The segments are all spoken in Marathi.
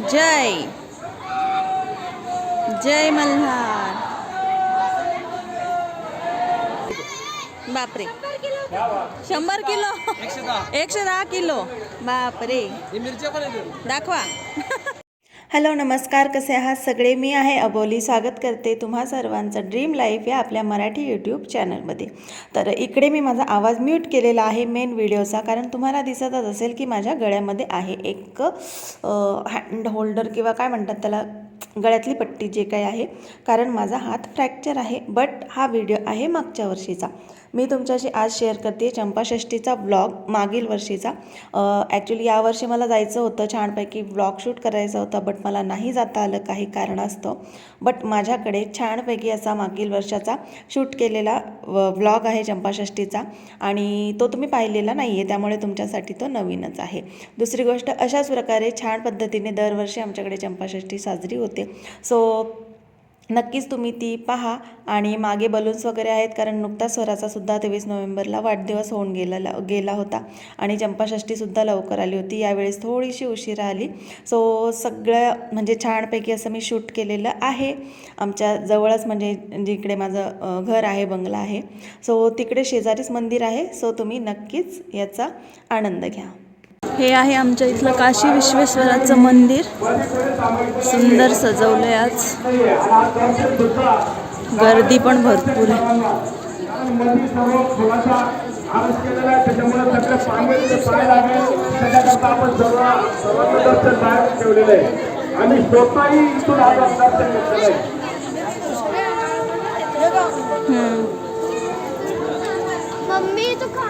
जय। जय मल्हार। बापरे। शंभर किलो। एकशे दहा. किलो. बापरे. दाखवा. हॅलो नमस्कार कसे आहात? सगळे मी आहे अबोली. स्वागत करते तुम्हा सर्वांचं ड्रीम लाईफ या आपल्या मराठी यूट्यूब चॅनलमध्ये तर इकडे मी माझा आवाज म्यूट केलेला आहे मेन व्हिडिओचा कारण तुम्हाला दिसतच असेल की माझ्या गळ्यामध्ये आहे एक हँड होल्डर किंवा काय म्हणतात त्याला? गळ्यातली पट्टी जे काही आहे कारण माझा हात फ्रॅक्चर आहे बट हा व्हिडिओ आहे मागच्या वर्षीचा. मी तुमच्याशी आज शेअर करते चंपाषष्टीचा ब्लॉग मागील वर्षीचा. ॲक्च्युली यावर्षी मला जायचं होतं छानपैकी ब्लॉग शूट करायचं होतं बट मला नाही जाता आलं काही कारणास्तव. बट माझ्याकडे छानपैकी असा मागील वर्षाचा शूट केलेला ब्लॉग आहे चंपाषष्टीचा आणि तो तुम्ही पाहिलेला नाही आहे त्यामुळे तुमच्यासाठी तो नवीनच आहे. दुसरी गोष्ट अशाच प्रकारे छान पद्धतीने दरवर्षी आमच्याकडे चंपाषष्ठी साजरी होते सो नक्कीच तुम्ही ती पहा आणि मागे बलून्स वगैरे आहेत कारण नुकताच स्वराचा सुद्धा तेवीस नोव्हेंबरला वाढदिवस होऊन गेला गेला होता आणि चंपाषष्टीसुद्धा लवकर आली होती. यावेळेस थोडीशी उशिरा आली. सो सगळं म्हणजे छानपैकी असं मी शूट केलेलं आहे. आमच्या जवळच म्हणजे जिकडे माझं घर आहे बंगला आहे. सो तिकडे शेजारीच मंदिर आहे. सो तुम्ही नक्कीच याचा आनंद घ्या. हे आहे आमच्या इथलं काशी विश्वेश्वराचं मंदिर. सुंदर सजवलंय आज. गर्दी पण भरपूर आहे. आणि स्वतःही इथून आज दर्शन घेतलेलं आहे मम्मी तू खा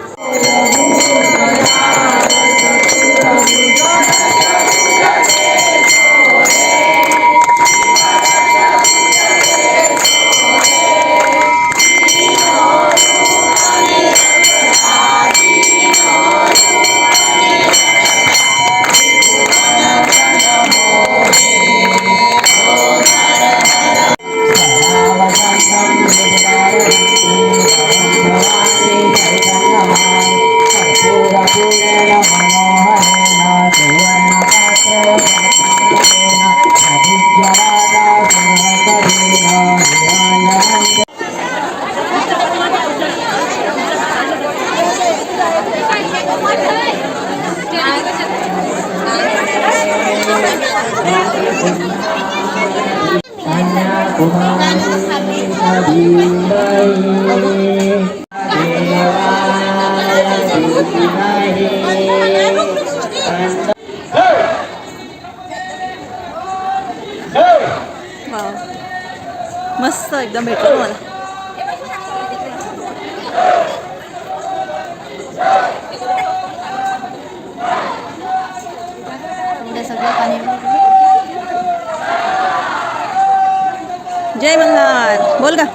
मस्त एकदम भेटलं मला जय मल्हार बोल का?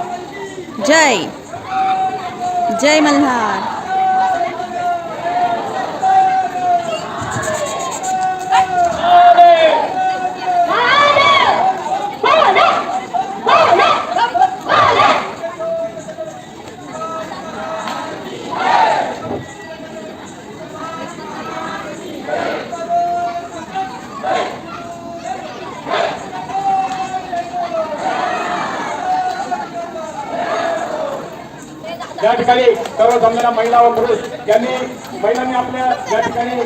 जय. जय मल्हार. या ठिकाणी सर्व जमलेल्या महिला व पुरुष यांनी महिलांनी आपल्या या ठिकाणी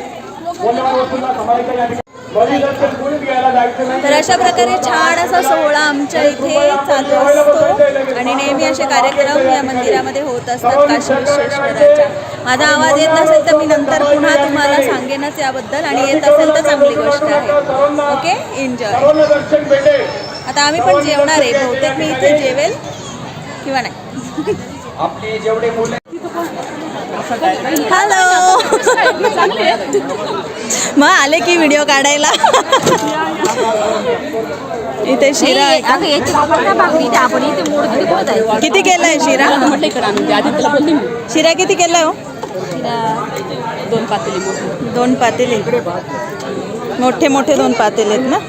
मौल्यवान वस्तूंना सांभाळायचं या ठिकाणी तर अशा प्रकारे छान असा सोहळा आमच्या इथे चालू असतो आणि नेहमी असे कार्यक्रम या मंदिरामध्ये होत असतात काशी विश्वेश्वराच्या. माझा आवाज येत नसेल तर मी नंतर पुन्हा तुम्हाला सांगेनच याबद्दल आणि येत असेल तर चांगली गोष्ट आहे. ओके? एन्जॉय आता आम्ही पण जेवणार आहे. बहुतेक मी इथे जेवेल किंवा नाही. आपली जेवढे मुले हॅलो मग आले की व्हिडिओ काढायला. इथे शिरा आहे का? किती केलाय शिरा? शिरा किती केलाय हो? दोन पातेली मोठी. दोन पातेले. मोठे मोठे दोन पातेले आहेत ना?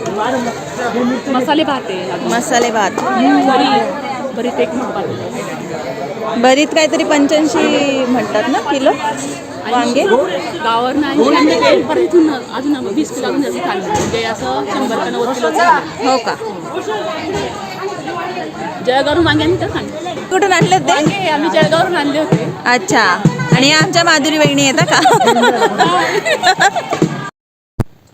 मसाले भात आहे मसाले भात. बरी बरीच एक मोठ पातेली बरीत काहीतरी पंच्याऐंशी म्हणतात ना किलो वांगे. गावावर नाही आणि परत इथून अजून वीस किलो अजून जास्त खाल्लं. म्हणजे असं शंभर का नव्वद किलो हो का? जळगावरून वांगे आम्ही तर खाल्ले? कुठून आणले ते? वांगे आम्ही जळगावरून आणले होते. अच्छा. आणि आमच्या माधुरी वहिनी येतात का?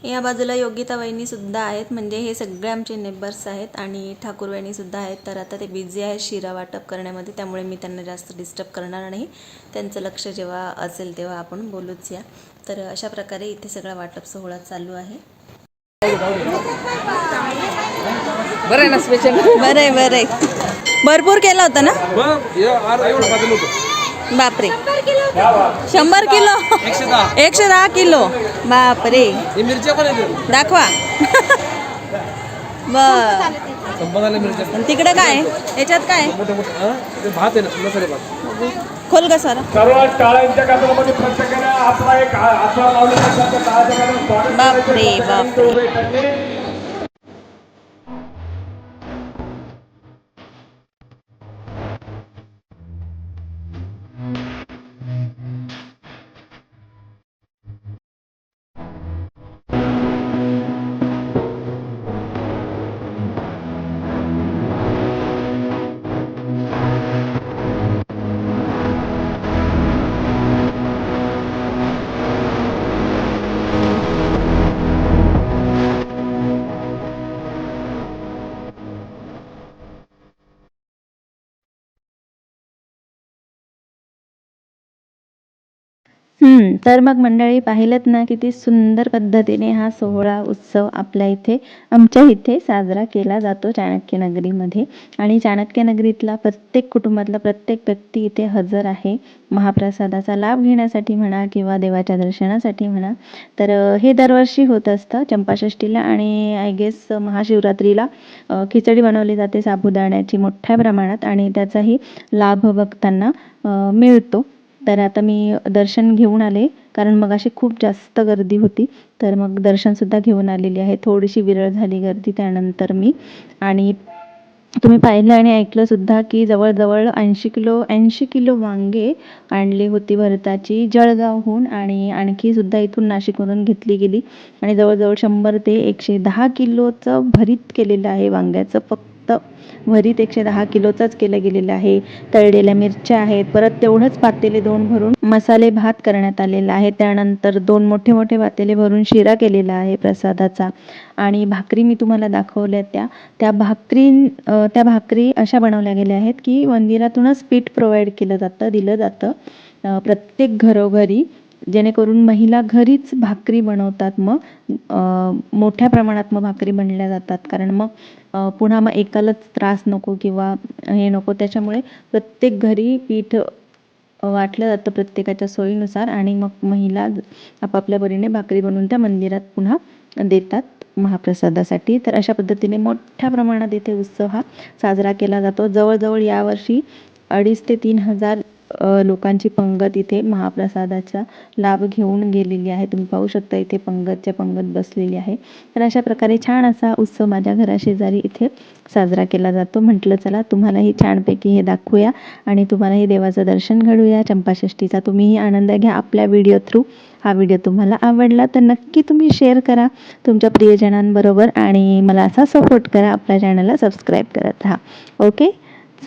या बाजूला योगिता वहिनी सुद्धा आहेत. म्हणजे हे सगळे आमचे नेबर्स आहेत आणि ठाकूर वहिनी सुद्धा आहेत. तर आता ते बिझी आहेत शिरा वाटप करण्यामध्ये. त्यामुळे मी त्यांना जास्त डिस्टर्ब करणार नाही. त्यांचं लक्ष जेव्हा असेल तेव्हा आपण बोलूच या. तर अशा प्रकारे इथे सगळा वाटप सोहळा चालू आहे. बरं आहे ना स्पेशल बरं आहे बरं आहे. भरपूर केलं होतं ना? बापरे. शंभर किलो. एकशे दहा. किलो. बापरे. हे दाखवा. बर. तिकडे काय? याच्यात काय? खोल का सर? सर्व टाळ्यांच्या हम्म, तर मग मंडळी पाहिलं ना किती सुंदर पद्धतीने हा सोहळा उत्सव आपल्या इथे आमच्या इथे साजरा केला जातो चाणक्यनगरीमध्ये आणि चाणक्यनगरीतला प्रत्येक कुटुंबातला प्रत्येक व्यक्ती इथे हजर आहे. महाप्रसादाचा लाभ घेण्यासाठी म्हणा किंवा देवाच्या दर्शनासाठी म्हणा. तर हे दरवर्षी होत असतं चंपाषष्ठीला आणि आय गेस महाशिवरात्रीला खिचडी बनवली जाते साबुदाण्याची मोठ्या प्रमाणात आणि त्याचाही लाभ भक्तांना मिळतो. तर आता मी दर्शन घेऊन आले कारण मग अशी खूप जास्त गर्दी होती. तर मग दर्शनसुद्धा घेऊन आलेली आहे. थोडीशी विरळ झाली गर्दी त्यानंतर मी. आणि तुम्ही पाहिलं आणि ऐकलंसुद्धा की जवळजवळ ऐंशी किलो ऐंशी किलो वांगे आणली होती भरताची जळगावहून आणि आणखी सुद्धा इथून नाशिकमधून घेतली गेली. आणि जवळजवळ शंभर ते एकशे दहा किलोचं भरीत केलेलं आहे वांग्याचं फक्त भरीत एकशे दहा किलोचाच केलं गेलेलं आहे. तळलेल्या मिरच्या आहेत. परत तेवढंच पातेले दोन भरून मसाले भात करण्यात आलेला आहे. त्यानंतर दोन मोठे मोठे पातेले भरून शिरा केलेला आहे प्रसादाचा. आणि भाकरी मी तुम्हाला दाखवल्या त्या. त्या भाकरी त्या भाकरी अशा बनवल्या गेल्या आहेत की मंदिरातूनच पीठ प्रोव्हाइड केलं जातं दिलं जातं. प्रत्येक घरोघरी जेणेकरून महिला घरीच भाकरी बनवतात मग मोठ्या प्रमाणात मग भाकरी बनल्या जातात. कारण मग पुन्हा मग एकालाच त्रास नको किंवा हे नको. त्याच्यामुळे प्रत्येक घरी पीठ वाटलं जातं प्रत्येकाच्या सोयीनुसार आणि मग महिला आपापल्या परीने भाकरी बनवून त्या मंदिरात पुन्हा देतात महाप्रसादासाठी. तर अशा पद्धतीने मोठ्या प्रमाणात इथे उत्सव हा साजरा केला जातो. जवळजवळ यावर्षी अडीच ते तीन हजार लोकांची पंगत इथे महाप्रसादाचा लाभ घेऊन गेलेली आहे. तुम्ही पाहू शकता इथे पंगतच्या पंगत बसलेली आहे. तर अशा प्रकारे छान असा उत्सव माझ्या घराशेजारी इथे साजरा केला जातो. म्हटलं चला तुम्हालाही छानपैकी हे दाखवूया आणि तुम्हालाही देवाचं दर्शन घडूया. चंपाषष्ठीचा तुम्हीही आनंद घ्या. आपल्या व्हिडिओ थ्रू हा व्हिडिओ तुम्हाला आवडला तर नक्की तुम्ही शेअर करा तुमच्या प्रियजनांबरोबर आणि मला असा सपोर्ट करा. आपल्या चॅनलला सबस्क्राईब करत राहा. ओके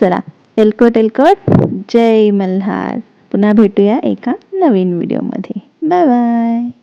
चला. एलकोट एलकोट जय मल्हार. पुन्हा भेटूया एका नवीन व्हिडिओमध्ये बाय बाय